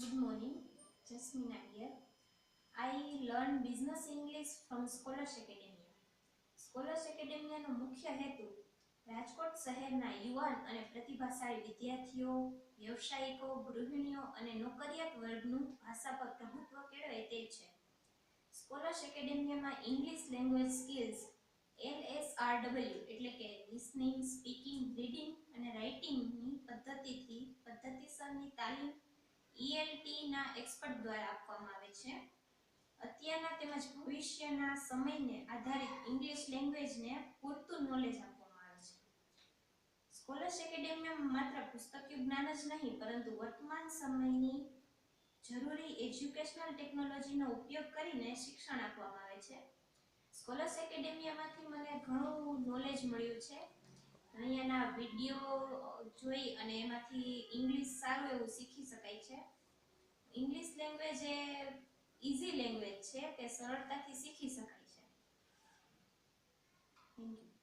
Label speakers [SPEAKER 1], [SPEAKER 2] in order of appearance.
[SPEAKER 1] Good morning, Jasmine here. I learned business English from Scholars Academia. Scholars નો મુખ્ય હેતુ રાજકોટ શહેરના યુવાન અને પ્રતિભાશાળી વિદ્યાર્થીઓ વ્યવસાયિકો ગૃહિણીઓ અને નોકરિયાત વર્ગનું ભાષા પર પ્રભુત્વ કેળવે તે છે સ્કોલર્સ એકેડેમીમાં ઇંગ્લિશ લેંગ્વેજ સ્કિલ્સ એલએસઆરડબલ્યુ એટલે કે લિસનિંગ સ્પીકિંગ રીડિંગ અને રાઇટિંગની પદ્ધતિથી પદ્ધતિસરની તાલીમ ELT ના એક્સપર્ટ દ્વારા આપવામાં આવે છે. અત્યારના તેમજ ભવિષ્યના સમયને આધારિત ઇંગ્લિશ લેંગ્વેજને પૂરતું નોલેજ આપવામાં આવે છે. સ્કોલર્સ એકેડેમીમાં માત્ર પુસ્તકીય જ્ઞાન જ નહીં, પરંતુ વર્તમાન સમયની જરૂરી એજ્યુકેશનલ ટેકનોલોજીનો ઉપયોગ કરીને શિક્ષણ આપવામાં આવે છે. સ્કોલર્સ એકેડેમીમાંથી મને ઘણું નોલેજ મળ્યું છે. અહીંયાના વીડિયો જોઈ અને એમાંથી ઇંગ્લિશ સારું એવું શીખી ઇંગ્લિશ લેંગ્વેજ એ ઇઝી લેંગ્વેજ છે તે સરળતાથી શીખી શકાય છે. Thank you